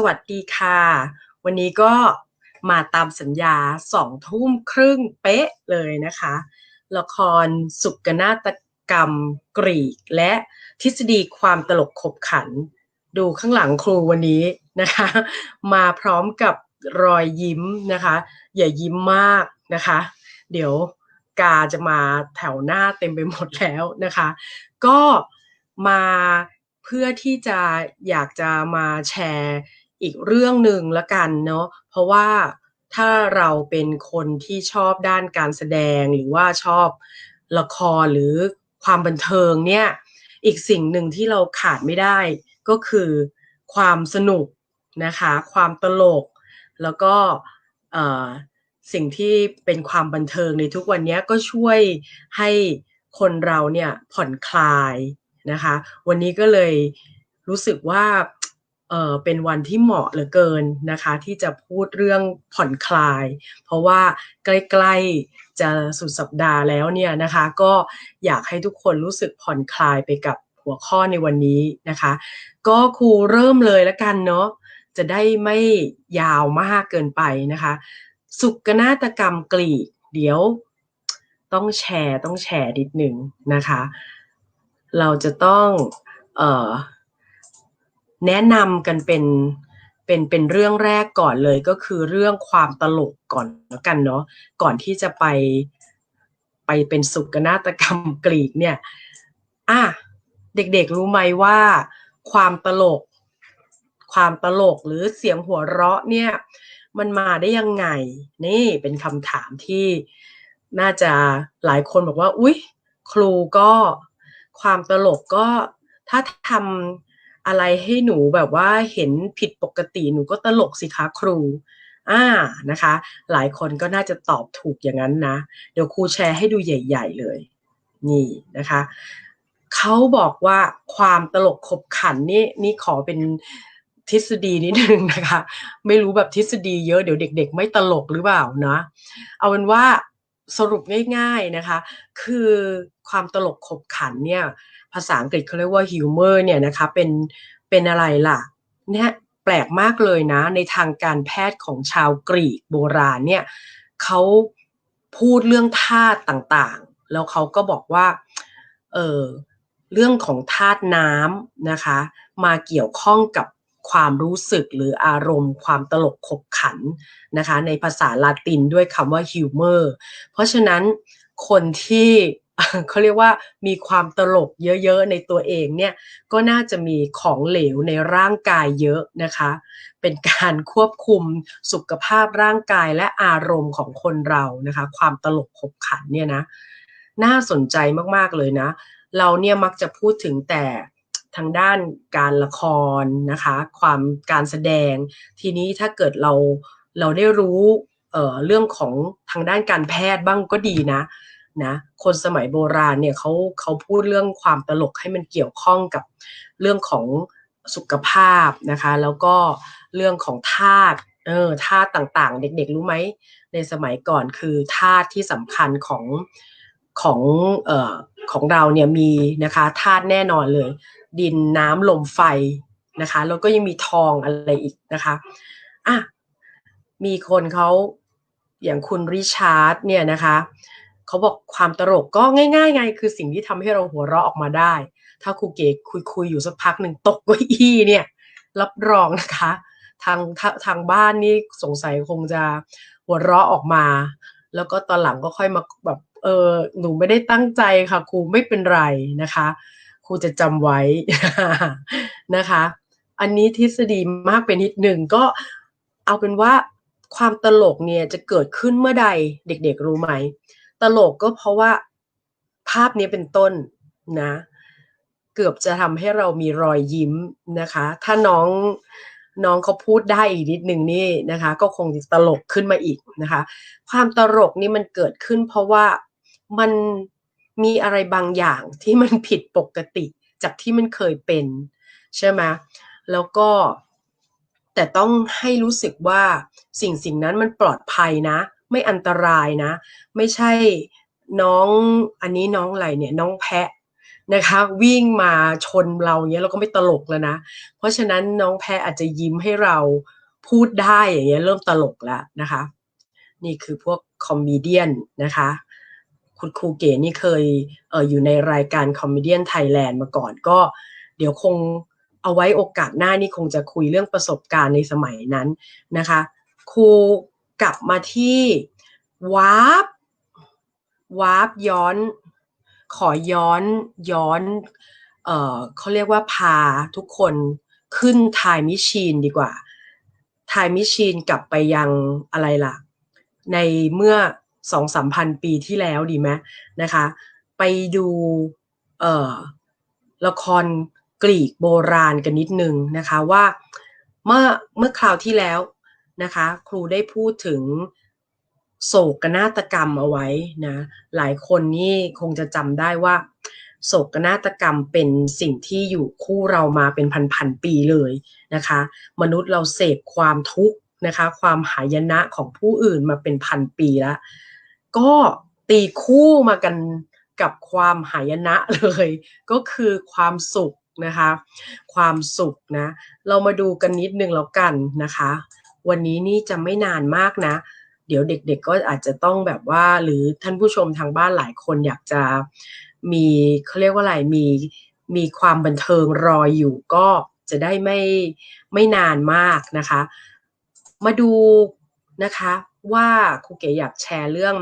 สวัสดีค่ะ วันนี้ก็มาตามสัญญาสองทุ่มครึ่งเป๊ะเลยนะคะ ละครสุกนาฏกรรมกรีก และทฤษฎีความตลกขบขัน ดูข้างหลังครูวันนี้นะคะ มาพร้อมกับรอยยิ้มนะคะ อย่ายิ้มมากนะคะ เดี๋ยวกาจะมาแถวหน้าเต็มไปหมดแล้วนะคะ ก็มาเพื่อที่จะอยากจะมาแชร์ อีกเรื่องหนึ่งละกันเนาะเพราะว่าถ้าเราเป็นคนที่ชอบด้านการแสดงหรือว่าชอบละครหรือความบันเทิงเนี่ยอีกสิ่งหนึ่งที่เราขาดไม่ได้ก็คือความสนุกนะคะความตลก แล้วก็สิ่งที่เป็นความบันเทิงในทุกวันนี้ก็ช่วยให้คนเราเนี่ยผ่อนคลายนะคะ วันนี้ก็เลยรู้สึกว่า เออเป็นวันที่เหมาะเหลือเกินนะคะ ที่จะพูดเรื่องผ่อนคลาย เพราะว่าใกล้ๆจะสุดสัปดาห์แล้วเนี่ยนะคะ ก็อยากให้ทุกคนรู้สึกผ่อนคลายไปกับหัวข้อในวันนี้นะคะ ก็ครูเริ่มเลยล้วกันเนาะจะได้ไม่ยาวมากเกินไปนะคะ สุกนาฏกรรมกรีก เดี๋ยวต้องแชร์ต้องแชร์นิดหนึ่งนะคะ เราจะต้องเอ่อ แนะนำกันเป็นเป็นเป็นเรื่องแรกก่อนเลยก็คือเรื่องความตลกก่อนแล้วกันเนาะก่อนที่จะไปไปเป็นสุกนาฏกรรมกรีกเนี่ยอะเด็กๆรู้ไหมว่า ความตลก ความตลกหรือเสียงหัวเราะเนี่ยมันมาได้ยังไง นี่เป็นคำถามที่น่าจะหลายคนบอกว่า อุ๊ย ครูก็ความตลกก็ถ้าทำ อะไรให้หนูแบบว่าเห็นผิดปกติหนูก็ตลกสิคะครูอ่านะคะ หลายคนก็น่าจะตอบถูกอย่างนั้นนะ เดี๋ยวครูแชร์ให้ดูใหญ่ ๆ เลย นี่นะคะเขาบอกว่าความตลกขบขันนี่นี่ขอเป็นทฤษฎีนิดนึงนะคะ ไม่รู้แบบทฤษฎีเยอะเดี๋ยวเด็ก ๆ ไม่ตลกหรือเปล่านะ เอาเป็นว่าสรุปง่าย ๆนะคะ คือ ความตลกขบขันเนี่ย ภาษาอังกฤษเขาเรียกว่าฮิวเมอร์เนี่ยนะคะเป็นเป็นอะไรล่ะเนี่ยแปลกมากเลยนะ ในทางการแพทย์ของชาวกรีกโบราณเนี่ยเขาพูดเรื่องธาตุต่างๆ แล้วเขาก็บอกว่าเออเรื่องของธาตุน้ำนะคะ มาเกี่ยวข้องกับความรู้สึกหรืออารมณ์ ความตลกขบขันนะคะ ในภาษาลาตินด้วยคำว่าฮิวเมอร์เพราะฉะนั้นคนที่ เขาเรียกว่ามีความตลกเยอะๆในตัวเองเนี่ยก็น่าจะมีของเหลวในร่างกายเยอะนะคะ เป็นการควบคุมสุขภาพร่างกายและอารมณ์ของคนเรานะคะ ความตลกขบขันเนี่ยนะน่าสนใจมากๆเลยนะ เราเนี่ยมักจะพูดถึงแต่ทางด้านการละครนะคะ ความการแสดง ทีนี้ถ้าเกิดเราเราได้รู้เเรื่องของทางด้านการแพทย์บ้างก็ดีนะ นะคนสมัยโบราณเนี่ยเขาเขาพูดเรื่องความตลกให้มันเกี่ยวข้องกับเรื่องของสุขภาพนะคะ แล้วก็เรื่องของธาตุเออธาตุต่างๆ เด็กๆ รู้ไหม ในสมัยก่อนคือธาตุที่สำคัญของของเอ่อของเราเนี่ยมีนะคะธาตุแน่นอนเลย ดินน้ำลมไฟนะคะแล้วก็ยังมีทองอะไรอีกนะคะอะมีคนเขาอย่างคุณริชาร์ดเนี่ยนะคะ เขาบอกความตลกก็ง่ายๆไง คือสิ่งที่ทำให้เราหัวเราะออกมาได้ ถ้าครูเก๋คุยๆอยู่สักพักหนึ่งตกเก้าอี้เนี่ย รับรองนะคะ ทางทางบ้านนี่สงสัยคงจะหัวเราะออกมา แล้วก็ตอนหลังก็ค่อยมาแบบเออหนูไม่ได้ตั้งใจค่ะครูไม่เป็นไรนะคะครูจะจำไว้นะคะ อันนี้ทฤษฎีมากเป็นนิดหนึ่งก็เอาเป็นว่าความตลกเนี่ยจะเกิดขึ้นเมื่อใดเด็กๆรู้ไหม ตลกก็เพราะว่าภาพนี้เป็นต้นนะ เกือบจะทำให้เรามีรอยยิ้มนะคะ ถ้าน้องน้องเขาพูดได้อีกนิดหนึ่งนี่นะคะ ก็คงตลกขึ้นมาอีกนะคะ ความตลกนี่มันเกิดขึ้น เพราะว่ามันมีอะไรบางอย่างที่มันผิดปกติจากที่มันเคยเป็นใช่ไหมแล้วก็แต่ต้องให้รู้สึกว่าสิ่งสิ่งนั้นมันปลอดภัยนะ ไม่อันตรายนะ ไม่ใช่น้องอันนี้น้องอะไรเนี่ยน้องแพะนะคะ วิ่งมาชนเราเงี้ยเราก็ไม่ตลกแล้วนะ เพราะฉะนั้นน้องแพรอาจจะยิ้มให้เราพูดได้อย่างเงี้ยเริ่มตลกแล้วนะคะ นี่คือพวกคอมเมเดียนนะคะคุณครูเก๋นี่เคยเอออยู่ในรายการคอมเมเดียนไทยแลนด์มาก่อนก็ เดี๋ยวคงเอาไว้โอกาสหน้านี่คงจะคุยเรื่องประสบการณ์ในสมัยนั้นนะคะ ครู กลับมาที่วาร์ปวาร์ปย้อน ขอย้อนย้อน เออเขาเรียกว่าพาทุกคนขึ้นไทม์มิชีนดีกว่าไทม์มิชีนกลับไปยังอะไรล่ะ ในเมื่อสองสามพันปีที่แล้วดีไหมนะคะ ไปดูเอ่อละครกรีกโบราณกันนิดนึงนะคะว่าเมื่อเมื่อคราวที่แล้ว นะคะ ครูได้พูดถึงโศกนาฏกรรมเอาไว้นะ หลายคนนี่คงจะจำได้ว่า โศกนาฏกรรมเป็นสิ่งที่อยู่คู่เรามาเป็นพันๆปีเลยนะคะ มนุษย์เราเสพความทุกข์นะคะ ความหายนะของผู้อื่นมาเป็นพันปีแล้ว ก็ตีคู่มากันกับความหายนะเลย ก็คือความสุขนะคะ ความสุขนะ เรามาดูกันนิดนึงแล้วกันนะคะ วันนี้นี่จะไม่นานมากนะ เดี๋ยวเด็กๆก็อาจจะต้องแบบว่า หรือท่านผู้ชมทางบ้านหลายคนอยากจะมีเขาเรียกว่าอะไรมีมีความบันเทิงรออยู่ก็จะได้ไม่ไม่นานมากนะคะ มาดูนะคะว่าครูเก๋อยากแชร์เรื่อง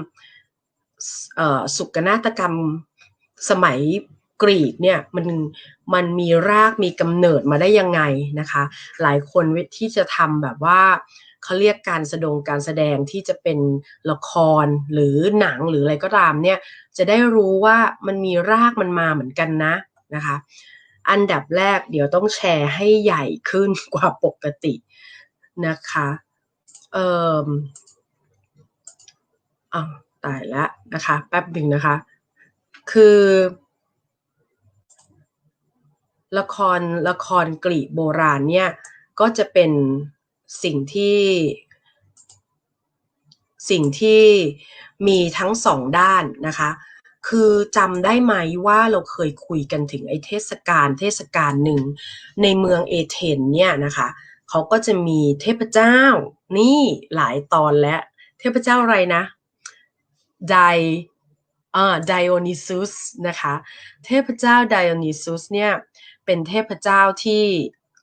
ออสุกนาฏกรรมสมัย กรีกเนี่ยมันมันมีรากมีกำเนิดมาได้ยังไงนะคะ หลายคนที่จะทำแบบว่าเขาเรียกการแสดงการแสดงที่จะเป็นละครหรือหนังหรืออะไรก็ตามเนี่ยจะได้รู้ว่ามันมีรากมันมาเหมือนกันนะนะคะ อันดับแรกเดี๋ยวต้องแชร์ให้ใหญ่ขึ้นกว่าปกตินะคะเอ่ออ้าวตายแล้วนะคะ แป๊บหนึ่งนะคะ คือ ละครละครกรีกโบราณเนี่ยก็จะเป็นสิ่งที่สิ่งที่มีทั้งสองด้านนะคะ คือจำได้ไหมว่าเราเคยคุยกันถึงไอเทศกาลเทศกาลหนึ่ง ในเมืองเอเธนเนี่ยนะคะเขาก็จะมีเทพเจ้านี่หลายตอนแล้วเทพเจ้าอะไรนะไดอ่าไดโอนิซุสนะคะ เทพเจ้าไดโอนิซุสเนี่ย เป็นเทพเจ้าที่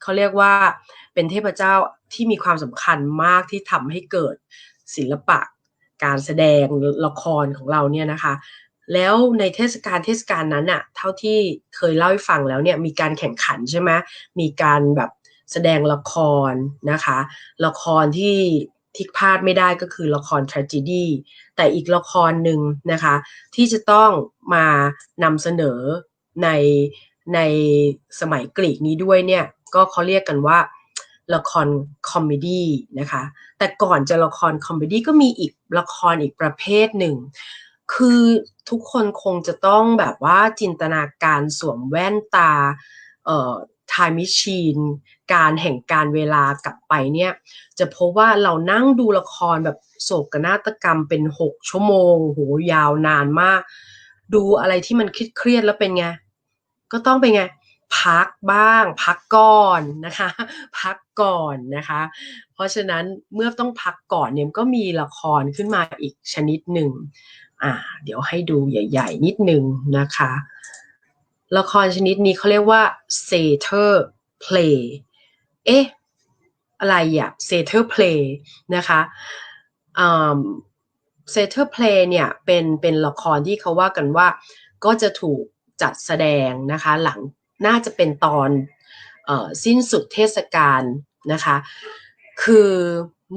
เขาเรียกว่าเป็นเทพเจ้าที่มีความสำคัญมากที่ทำให้เกิดศิลปะการแสดงละครของเราเนี่ยนะคะ แล้วในเทศกาลเทศกาลนั้นอะเท่าที่เคยเล่าให้ฟังแล้วเนี่ยมีการแข่งขันใช่ไหมมีการแบบแสดงละครนะคะ ละครที่ที่พลาดไม่ได้ก็คือละคร tragedy แต่อีกละครหนึ่งนะคะ ที่จะต้องมานำเสนอใน ในสมัยกรีกนี้ด้วยเนี่ยก็เขาเรียกกันว่าละครคอมเมดี้นะคะ แต่ก่อนจะละครคอมเมดี้ก็มีอีกละครอีกประเภทหนึ่ง คือทุกคนคงจะต้องแบบว่าจินตนาการสวมแว่นตาเอ่อไทม์มิชีนการแห่งการเวลากลับไปเนี่ย จะพบว่าเรานั่งดูละครแบบโศกนาฏกรรมเป็นหกชั่วโมงโหยาวนานมาก ดูอะไรที่มันคิดเครียดแล้วเป็นไง ก็ต้องเป็นไงพักบ้าง พักก่อนนะคะ พักก่อนนะคะ เพราะฉะนั้นเมื่อต้องพักก่อนเนี่ยก็มีละครขึ้นมาอีกชนิดหนึ่งอ่าเดี๋ยวให้ดูใหญ่ ๆ นิดหนึ่งนะคะ ละครชนิดนี้เขาเรียกว่า satyr play เอ๊ะอะไรอะ satyr play นะคะอ่า satyr play เนี่ยเป็นเป็นละครที่เขาว่ากันว่าก็จะถูก จัดแสดงนะคะหลังน่าจะเป็นตอนออสิ้นสุดเทศกาลนะคะ คือ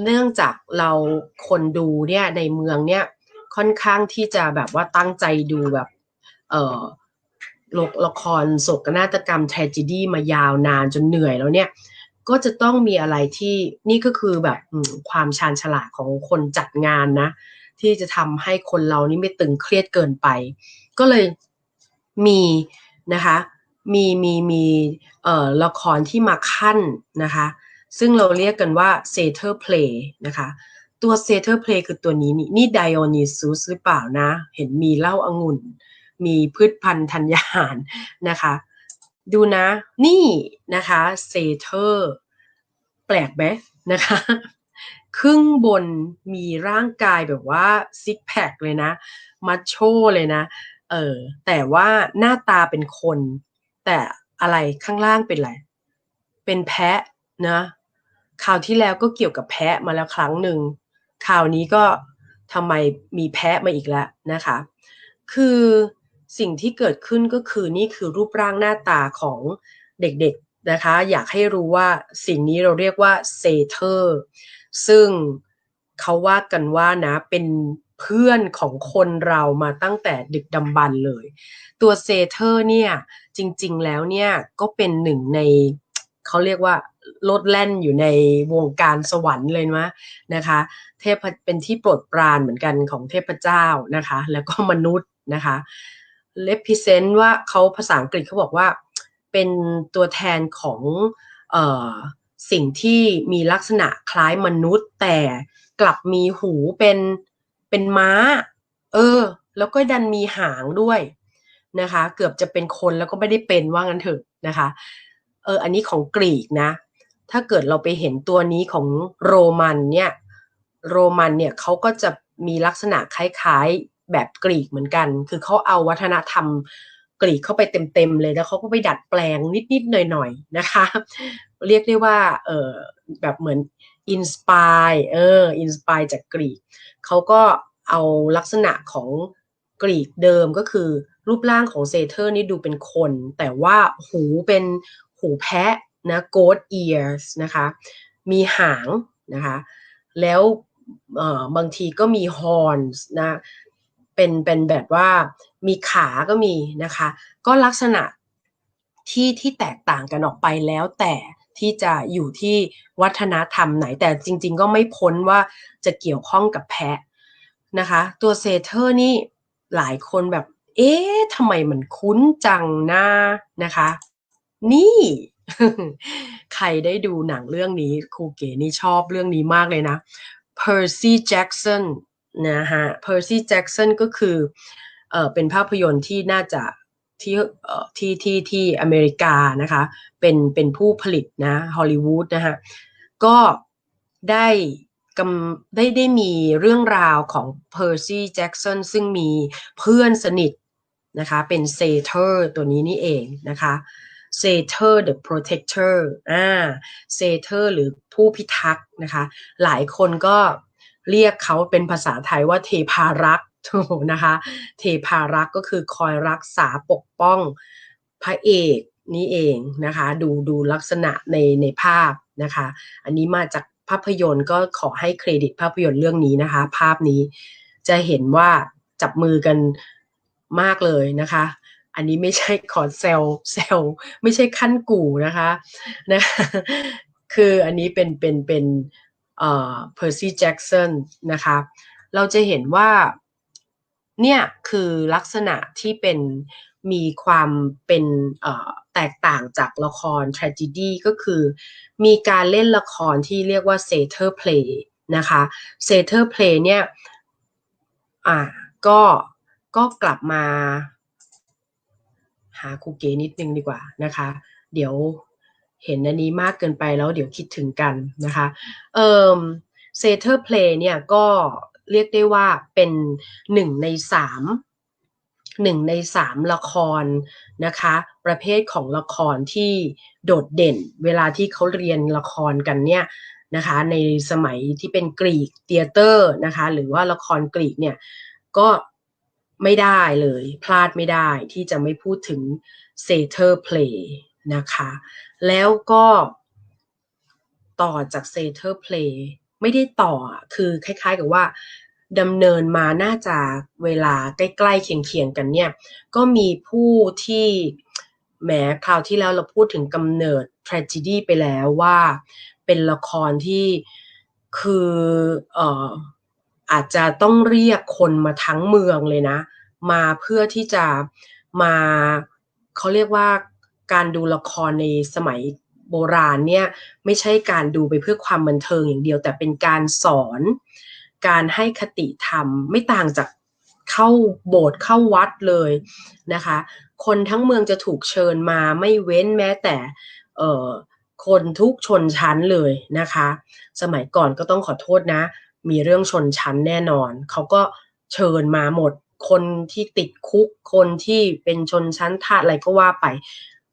เนื่องจากเราคนดูเนี่ยในเมืองเนี่ยค่อนข้างที่จะแบบว่าตั้งใจดูแบบเออละครโศกนาฏกรรม tragedy มายาวนานจนเหนื่อยแล้วเนี่ย ก็จะต้องมีอะไรที่นี่ก็คือแบบความชาญฉลาดของคนจัดงานนะ ที่จะทำให้คนเรานี่ไม่ตึงเครียดเกินไป ก็เลย มีนะคะมีมีมีเอ่อละครที่มาขั้นนะคะซึ่งเราเรียกกันว่า satyr play นะคะตัว satyr play คือตัวนี้นี่นี่ Dionysus หรือเปล่านะ เห็นมีเหล้าอางุ่น มีพืชพันธุ์ธัญญาหารนะคะ ดูนะนี่นะคะเซเทอร์แปลกไหมนะคะครึ่งบนมีร่างกายแบบว่าซิกแพคเลยนะ มัชโชเลยนะ เออ แต่ว่าหน้าตาเป็นคน แต่อะไรข้างล่างเป็นอะไร เป็นแพะนะคราวที่แล้วก็เกี่ยวกับแพะมาแล้วครั้งหนึ่งคราวนี้ก็ทำไมมีแพะมาอีกแล้วนะคะ คือสิ่งที่เกิดขึ้นก็คือนี่คือรูปร่างหน้าตาของเด็กๆนะคะ อยากให้รู้ว่าสิ่งนี้เราเรียกว่าเซเทอร์ ซึ่งเขาว่ากันว่านะเป็น เพื่อนของคนเรามาตั้งแต่ดึกดำบรรเลย ตัวเซเทอร์เนี่ยจริง ๆ แล้วเนี่ยก็เป็นหนึ่งในเขาเรียกว่าโลดแล่นอยู่ในวงการสวรรค์เลยนะนะคะ เทพเป็นที่โปรดปรานเหมือนกันของเทพเจ้านะคะ แล้วก็มนุษย์นะคะเลพิเซนต์ว่าเขาภาษาอังกฤษเขาบอกว่าเป็นตัวแทนของออสิ่งที่มีลักษณะคล้ายมนุษย์ แต่กลับมีหูเป็น เป็นม้า เออ แล้วก็ดันมีหางด้วยนะคะ เกือบจะเป็นคนแล้วก็ไม่ได้เป็นว่างั้นเถอะนะคะ เออ อันนี้ของกรีกนะ ถ้าเกิดเราไปเห็นตัวนี้ของโรมันเนี่ย โรมันเนี่ยเขาก็จะมีลักษณะคล้ายๆแบบกรีกเหมือนกัน คือเขาเอาวัฒนธรรมกรีกเข้าไปเต็มๆเลยแล้วเขาก็ไปดัดแปลงนิดๆหน่อยๆนะคะ เรียกได้ว่า เออแบบเหมือน อินสปายเอออินสปายจากกรีกเขาก็เอาลักษณะของกรีกเดิมก็คือ รูปร่างของเซเทอร์นี่ดูเป็นคน แต่ว่าหูเป็นหูแพะนะ goat ears นะคะ มีหางนะคะ แล้วบางทีก็มี horns นะเป็นเป็นแบบว่ามีขาก็มีนะคะ ก็ลักษณะที่ที่แตกต่างกันออกไปแล้วแต่ ที่จะอยู่ที่วัฒนธรรมไหนแต่จริง ๆ ก็ไม่พ้นว่าจะเกี่ยวข้องกับแพะนะคะ ตัวเซเทอร์นี่หลายคนแบบ เอ๊ะทำไมมันคุ้นจังนะนะคะ นี่ ใครได้ดูหนังเรื่องนี้ครูเก๋นี่ชอบเรื่องนี้มากเลยนะ Percy Jackson นะฮะ Percy Jackson ก็คือเออเป็นภาพยนตร์ที่น่าจะ ที่ที่ที่ที่อเมริกานะคะเป็นเป็นผู้ผลิตนะฮอลลีวูดนะฮะก็ได้กำได้ได้มีเรื่องราวของ Percy Jackson ซึ่งมีเพื่อนสนิทนะคะเป็นเซเทอร์ตัวนี้นี่เองนะคะเซเทอร์ the protector อ่าเซเทอร์หรือผู้พิทักษ์นะคะหลายคนก็เรียกเขาเป็นภาษาไทยว่าเทพารักษ์ นะคะ เทพารักก็คือคอยรักษาปกป้องพระเอกนี่เองนะคะ ดูดูลักษณะในในภาพนะคะ อันนี้มาจากภาพยนตร์ก็ขอให้เครดิตภาพยนตร์เรื่องนี้นะคะ ภาพนี้จะเห็นว่าจับมือกันมากเลยนะคะ อันนี้ไม่ใช่ขอเซลเซลไม่ใช่ขั้นกู่นะคะนะคืออันนี้เป็นเป็นเป็นเอ่อ Percy Jackson นะคะ เราจะเห็นว่า เนี่ยคือลักษณะที่เป็นมีความเป็นแตกต่างจากละคร tragedy ก็คือ มีการเล่นละครที่เรียกว่า satyr play นะคะ satyr play เนี่ยอ่าก็ก็กลับมา หาคูเก๋นิดนึงดีกว่านะคะ เดี๋ยวเห็นอันนี้มากเกินไปแล้วเดี๋ยวคิดถึงกันนะคะเอ่อ satyr play เนี่ยก็ เรียกได้ว่าเป็นหนึ่งในสามหนึ่งในสามละครนะคะ ประเภทของละครที่โดดเด่น เวลาที่เขาเรียนละครกันเนี่ยนะคะในสมัยที่เป็นกรีกเตียเตอร์นะคะหรือว่าละครกรีกเนี่ยก็ไม่ได้เลยพลาดไม่ได้ที่จะไม่พูดถึงเซเทอร์เพลย์นะคะแล้วก็ต่อจากเซเทอร์เพลย์ ไม่ได้ต่อคือคล้าย ๆ กับว่าดำเนินมาน่าจะเวลาใกล้ๆเคียงๆกันเนี่ยก็มีผู้ที่แหมคราวที่แล้วเราพูดถึงกำเนิด tragedy ไปแล้วว่าเป็นละครที่คือเอ่ออาจจะต้องเรียกคนมาทั้งเมืองเลยนะ มาเพื่อที่จะมาเขาเรียกว่าการดูละครในสมัย โบราณเนี่ยไม่ใช่การดูไปเพื่อความบันเทิงอย่างเดียว แต่เป็นการสอน การให้คติธรรมไม่ต่างจากเข้าโบสถ์เข้าวัดเลยนะคะ คนทั้งเมืองจะถูกเชิญมาไม่เว้นแม้แต่คนทุกชนชั้นเลยนะคะ สมัยก่อนก็ต้องขอโทษนะ มีเรื่องชนชั้นแน่นอน เขาก็เชิญมาหมด คนที่ติดคุก คนที่เป็นชนชั้นทาสอะไรก็ว่าไป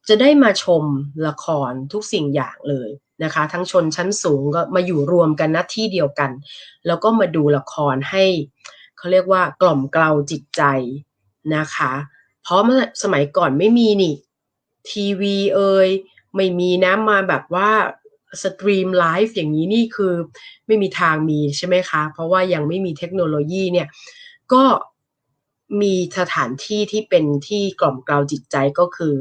จะได้มาชมละครทุกสิ่งอย่างเลยนะคะ ทั้งชนชั้นสูงก็มาอยู่รวมกันณที่เดียวกัน แล้วก็มาดูละครให้เขาเรียกว่ากล่อมเกลาจิตใจนะคะ เพราะมสมัยก่อนไม่มีนี่ทีวีเอ่ยไม่มีนะมาแบบว่าสตรีมไลฟ์อย่างนี้นี่คือไม่มีทางมีใช่ไหมคะ เพราะว่ายังไม่มีเทคโนโลยีเนี่ย ก็มีสถานที่ที่เป็นที่กล่อมเกลาจิตใจก็คือ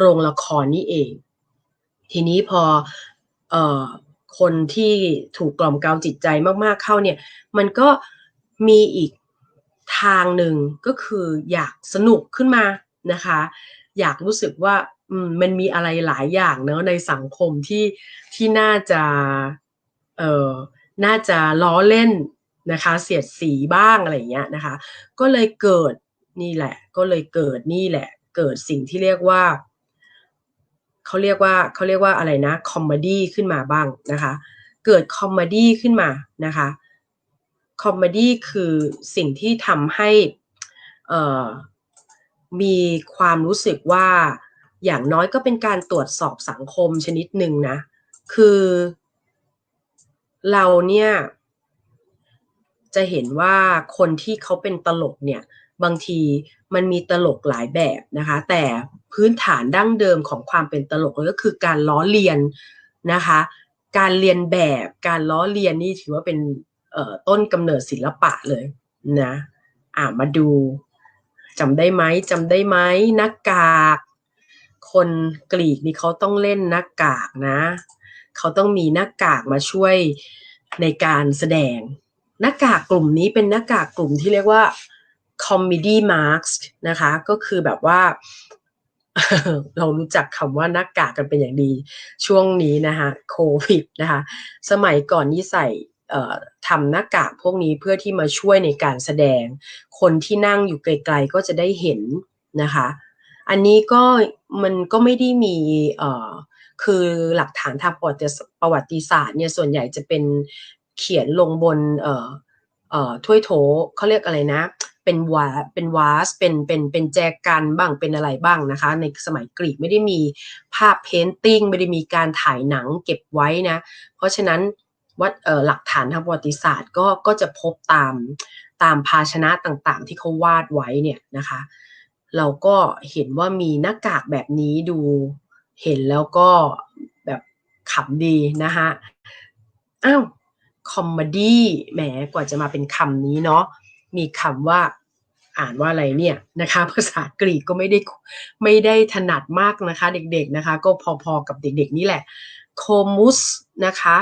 โรงละครนี่เอง ทีนี้พอออคนที่ถูกกล่อมเกลาจิตใจมากๆเข้าเนี่ย มันก็มีอีกทางหนึ่งก็คืออยากสนุกขึ้นมานะคะ อยากรู้สึกว่ามันมีอะไรหลายอย่างเนอะในสังคมที่ที่น่าจะเอ่อน่าจะล้อเล่นนะคะ เสียดสีบ้างอะไรเงี้ยนะคะ ก็เลยเกิดนี่แหละ ก็เลยเกิดนี่แหละ เกิดสิ่งที่เรียกว่า เขาเรียกว่าเขาเรียกว่าอะไรนะคอมเมดี้ขึ้นมาบ้างนะคะ เกิดคอมเมดี้ขึ้นมานะคะคอมเมดี้คือสิ่งที่ทำให้มีความรู้สึกว่าอย่างน้อยก็เป็นการตรวจสอบสังคมชนิดหนึ่งนะ คือเราเนี่ยจะเห็นว่าคนที่เขาเป็นตลกเนี่ย บางทีมันมีตลกหลายแบบนะคะ แต่ พื้นฐานดั้งเดิมของความเป็นตลกก็คือการล้อเลียนนะคะ การเรียนแบบการล้อเลียนนี่ถือว่าเป็นต้นกำเนิดศิลปะเลยนะอ่ามาดูจำได้ไหมจำได้ไหมหน้ากาก คนกรีกนี่เขาต้องเล่นหน้ากากนะ เขาต้องมีหน้ากากมาช่วยในการแสดง หน้ากากกลุ่มนี้เป็นหน้ากากกลุ่มที่เรียกว่า comedy mask นะคะ ก็คือแบบว่า เรารู้จักคำว่าหน้ากากกันเป็นอย่างดี ช่วงนี้นะคะโควิดนะคะสมัยก่อนนี่ใส่ทำหน้ากากพวกนี้เพื่อที่มาช่วยในการแสดง คนที่นั่งอยู่ไกลๆก็จะได้เห็นนะคะ อันนี้ก็มันก็ไม่ได้มีคือหลักฐานทางประวัติศาสตร์เนี่ยส่วนใหญ่จะเป็นเขียนลงบน ถ้วยโถเขาเรียกอะไรนะ เป็นวาเป็นวาสเป็นเป็นเป็นแจกันบ้างเป็นอะไรบ้างนะคะ ในสมัยกรีกไม่ได้มีภาพเพนติ้งไม่ได้มีการถ่ายหนังเก็บไว้นะ เพราะฉะนั้นวัดหลักฐานทางประวัติศาสตร์ก็ก็จะพบตามตามภาชนะต่างๆ ที่เขาวาดไว้เนี่ยนะคะ เราก็เห็นว่ามีหน้ากากแบบนี้ดูเห็นแล้วก็แบบขำดีนะคะอ้าว คอมเมดี้แหมกว่าจะมาเป็นคำนี้เนาะมีคำว่าอ่านว่าอะไรเนี่ยนะคะภาษากรีกก็ไม่ได้ไม่ได้ถนัดมากนะคะ เด็กๆนะคะ ก็พอๆกับเด็กๆนี่แหละโคมุสนะคะ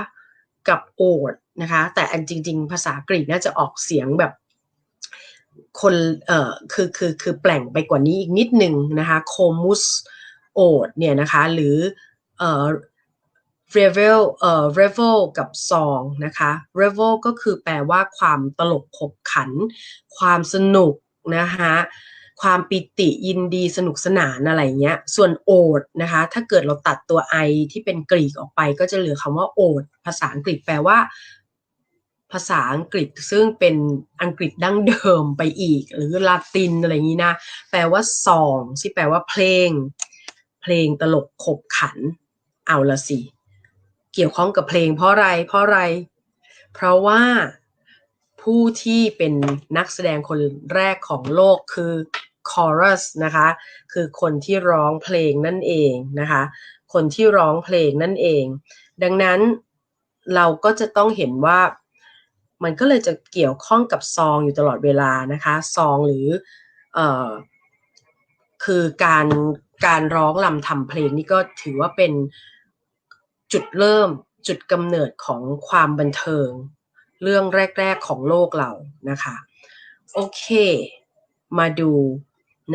กับโอดนะคะ แต่อันจริง ๆ ภาษากรีกน่าจะออกเสียงแบบคนเอ่อคือคือคือแปลงไปกว่านี้อีกนิดหนึ่งนะคะโคมุสโอดเนี่ยนะคะหรือเอ่อ revel เอ่อ revel กับซองนะคะ revel ก็คือแปลว่าความตลกขบขัน ความสนุกนะคะความปิติยินดีสนุกสนานอะไรเงี้ย ส่วนโอดนะคะ ถ้าเกิดเราตัดตัวไอที่เป็นกรีกออกไป ก็จะเหลือคำว่าโอดภาษาอังกฤษแปลว่า ภาษาอังกฤษซึ่งเป็นอังกฤษดั้งเดิมไปอีก หรือลาตินอะไรอย่างนี้นะแปลว่าซองที่แปลว่าเพลง เพลงตลกขบขัน เอาละสิ เกี่ยวข้องกับเพลงเพราะอะไร เพราะอะไร เพราะว่าผู้ที่เป็นนักแสดงคนแรกของโลกคือคอรัสนะคะ คือคนที่ร้องเพลงนั่นเองนะคะ คนที่ร้องเพลงนั่นเอง ดังนั้นเราก็จะต้องเห็นว่ามันก็เลยจะเกี่ยวข้องกับซองอยู่ตลอดเวลานะคะซองหรือเอ่อคือการการร้องลำทำเพลงนี่ก็ถือว่าเป็น จุดเริ่มจุดกำเนิดของความบันเทิง เรื่องแรก ๆของโลกเรานะคะ โอเค มาดู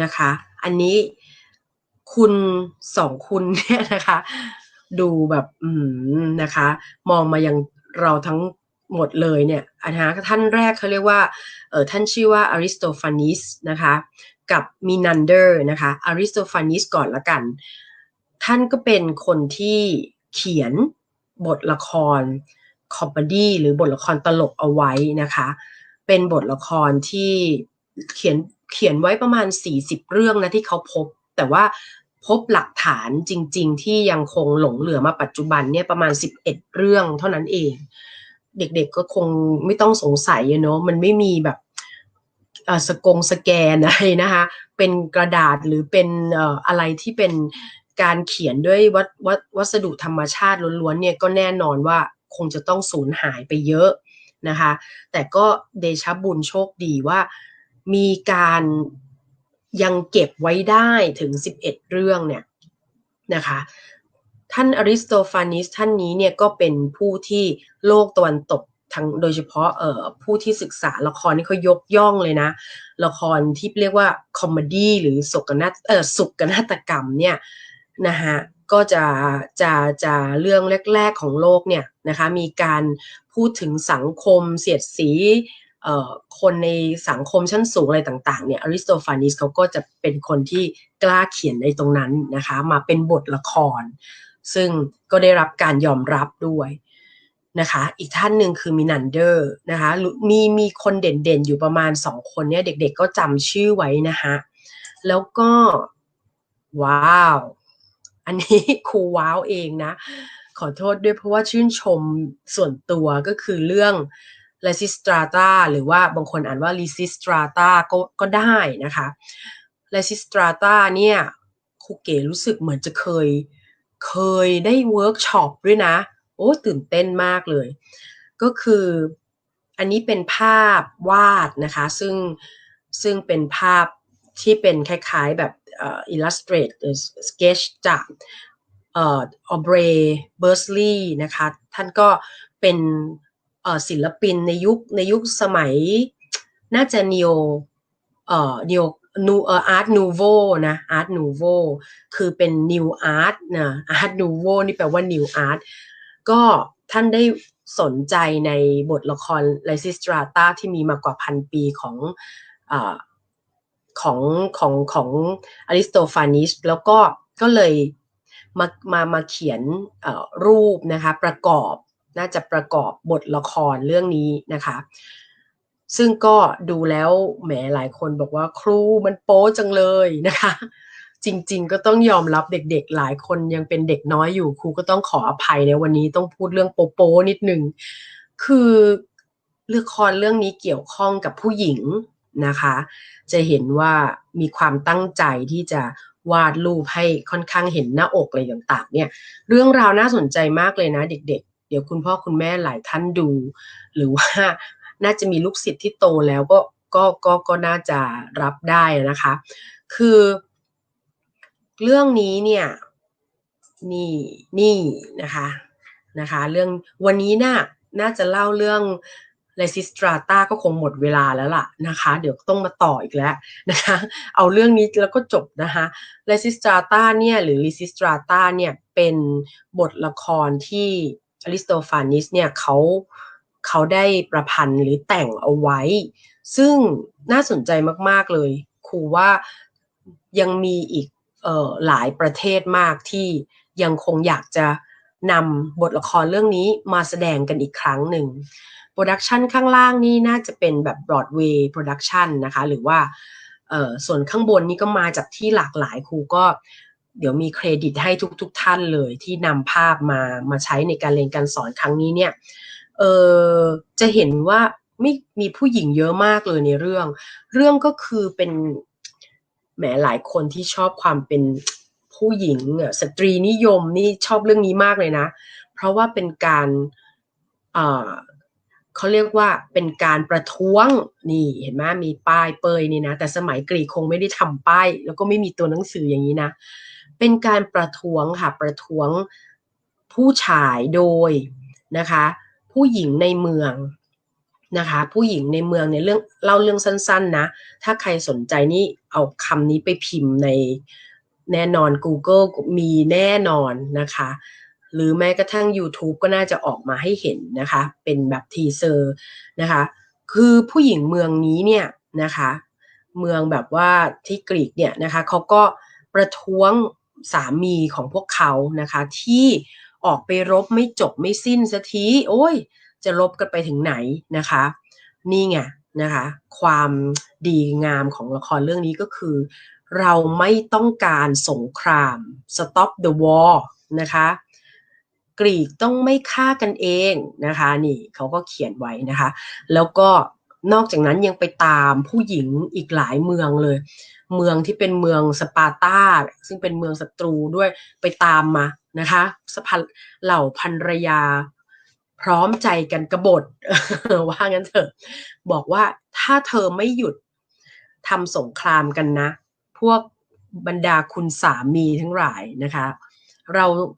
นะคะ อันนี้คุณสองคุณเนี่ยนะคะ ดูแบบอืมนะคะ มองมายังเราทั้งหมดเลยเนี่ยนะคะท่านแรกเขาเรียกว่าเออท่านชื่อว่าอริสโตฟานิสนะคะ กับมินันเดอร์นะคะอริสโตฟานิสก่อนละกัน ท่านก็เป็นคนที่ เขียนบทละครคอมเมดี้หรือบทละครตลกเอาไว้นะคะ เป็นบทละครที่เขียนเขียนไว้ประมาณ 40 เรื่องนะที่เขาพบ แต่ว่าพบหลักฐานจริง ๆ ที่ยังคงหลงเหลือมาปัจจุบันเนี่ยประมาณ 11 เรื่องเท่านั้นเอง เด็กๆก็คงไม่ต้องสงสัยเนาะมันไม่มีแบบสกงสแกนอะไรนะคะ เป็นกระดาษหรือเป็นอะไรที่เป็น การเขียนด้วยวัววัสดุธรรมชาติล้วนๆเนี่ยก็แน่นอนว่าคงจะต้องสูญหายไปเยอะนะคะ แต่ก็เดชบุญโชคดีว่ามีการยังเก็บไว้ได้ถึง 11 เรื่องเนี่ยนะคะ ท่านอริสโตฟานิสท่านนี้เนี่ยก็เป็นผู้ที่โลกตะวันตกทางโดยเฉพาะเอ่อผู้ที่ศึกษาละครนี่เขายกย่องเลยนะ ละครที่เรียกว่าคอมเมดี้หรือสุกนาเอ่อสุกนาฏกรรมเนี่ย นะคะก็จะจะจะเรื่องแรก ๆของโลกเนี่ยนะคะมีการพูดถึงสังคมเสียดสีคนในสังคมชั้นสูงอะไรต่างๆเนี่ยอริสโตฟานิสเขาก็จะเป็นคนที่กล้าเขียนในตรงนั้นนะคะมาเป็นบทละคร ซึ่งก็ได้รับการยอมรับด้วยนะคะอีกท่านหนึ่งคือมินันเดอร์นะคะมีมีคนเด่นๆอยู่ประมาณสองคนเนี่ยเด็กๆก็จำชื่อไว้นะคะแล้วก็ว้าว อันนี้ครูว้าวเองนะ ขอโทษด้วยเพราะว่าชื่นชมส่วนตัวก็คือเรื่อง l e s i s t r a t a หรือว่าบางคนอ่านว่า l e s i s t r a t a ก็ก็ได้นะคะ l e s i s t r a t a เนี่ยครูเก๋รู้สึกเหมือนจะเคย เคยได้เวิร์กช็อปด้วยนะ โอ้ตื่นเต้นมากเลย ก็คืออันนี้เป็นภาพวาดนะคะ ซึ่งซึ่งเป็นภาพที่เป็นคล้ายๆแบบ illustrate sketch จากออเบรเบอร์สลีย์นะคะท่านก็เป็นศิลปินในยุคในยุคสมัยน่าจะ neo เอ่อ neo นูเอ่ออาร์ตนูโวนะอาร์ตนูโวคือเป็น new art นะอาร์ตนูโวนี่แปลว่า new art ก็ท่านได้สนใจในบทละครไลซิสตราตาที่มีมากว่าพันปีของอ ของของของอริสโตฟานิสแล้วก็ก็เลยมามามาเขียนรูปนะคะประกอบน่าจะประกอบบทละครเรื่องนี้นะคะ ซึ่งก็ดูแล้วแหมหลายคนบอกว่าครูมันโป๊จังเลยนะคะ จริงๆ ก็ต้องยอมรับเด็กๆ หลายคนยังเป็นเด็กน้อยอยู่ครูก็ต้องขออภัยในวันนี้ต้องพูดเรื่องโป๊โป๊นิดนึงคือละครเรื่องนี้เกี่ยวข้องกับผู้หญิงนะคะ จะเห็นว่ามีความตั้งใจที่จะวาดรูปให้ค่อนข้างเห็นหน้าอกอะไรต่างๆ เนี่ย เรื่องราวน่าสนใจมากเลยนะเด็ก ๆ เดี๋ยวคุณพ่อคุณแม่หลายท่านดู หรือว่าน่าจะมีลูกศิษย์ที่โตแล้วก็ก็ก็ก็น่าจะรับได้นะคะ คือ เรื่องนี้เนี่ยนี่นี่นะคะนะคะ เรื่องวันนี้น่าน่าจะเล่าเรื่อง เลซิสตราตาก็คงหมดเวลาแล้วล่ะนะคะ เดี๋ยวต้องมาต่ออีกแล้วนะคะ เอาเรื่องนี้แล้วก็จบนะคะเลซิสตราตาเนี่ยหรือลิซิสตราตาเนี่ยเป็นบทละครที่อริสโตฟานิสเนี่ยเขาเขาได้ประพันธ์หรือแต่งเอาไว้ ซึ่งน่าสนใจมากๆเลยครูว่ายังมีอีกออหลายประเทศมากที่ยังคงอยากจะ นำบทละครเรื่องนี้มาแสดงกันอีกครั้งหนึ่งโปรดักชันข้างล่างนี่น่าจะเป็นแบบ Broadway Production นะคะ หรือว่าส่วนข้างบนนี่ก็มาจากที่หลากหลายครูก็เดี๋ยวมีเครดิตให้ทุกๆทท่านเลยที่นำภาพมามาใช้ในการเรียนการสอนครั้งนี้เนี่ยเออจะเห็นว่าไม่มีผู้หญิงเยอะมากเลยในเรื่อง เรื่องก็คือเป็นแหมหลายคนที่ชอบความเป็น ผู้หญิงสตรีนิยมนี่ชอบเรื่องนี้มากเลยนะ เพราะว่าเป็นการเขาเรียกว่าเป็นการประท้วงนี่เห็นไหมมีป้ายเปยนี่นะ แต่สมัยกรีกคงไม่ได้ทำป้าย แล้วก็ไม่มีตัวหนังสืออย่างนี้นะ เป็นการประท้วงค่ะประท้วงผู้ชายโดยนะคะ ผู้หญิงในเมืองนะคะ ผู้หญิงในเมืองในเรื่องเล่าเรื่องสั้น ๆ นะ ถ้าใครสนใจนี่เอาคำนี้ไปพิมพ์ใน แน่นอน Google มีแน่นอนนะคะ หรือแม้กระทั่ง YouTube ก็น่าจะออกมาให้เห็นนะคะ เป็นแบบทีเซอร์นะคะ คือผู้หญิงเมืองนี้เนี่ยนะคะ เมืองแบบว่าที่กรีกเนี่ยนะคะเขาก็ประท้วงสามีของพวกเขานะคะ ที่ออกไปรบไม่จบไม่สิ้นสักที โอ้ย จะลบกันไปถึงไหนนะคะ นี่ไงนะคะ ความดีงามของละครเรื่องนี้ก็คือเราไม่ต้องการสงคราม stop the war นะคะ กรีกต้องไม่ฆ่ากันเองนะคะ นี่เขาก็เขียนไว้นะคะ แล้วก็นอกจากนั้นยังไปตามผู้หญิงอีกหลายเมืองเลย เมืองที่เป็นเมืองสปาร์ตาซึ่งเป็นเมืองศัตรูด้วยไปตามมานะคะสพันเหล่าพันรยา พร้อมใจกันกบฏว่างั้นเถอะ บอกว่าถ้าเธอไม่หยุดทำสงครามกันนะ วกบรรดาคุณสามีทั้งหลายนะคะ เรา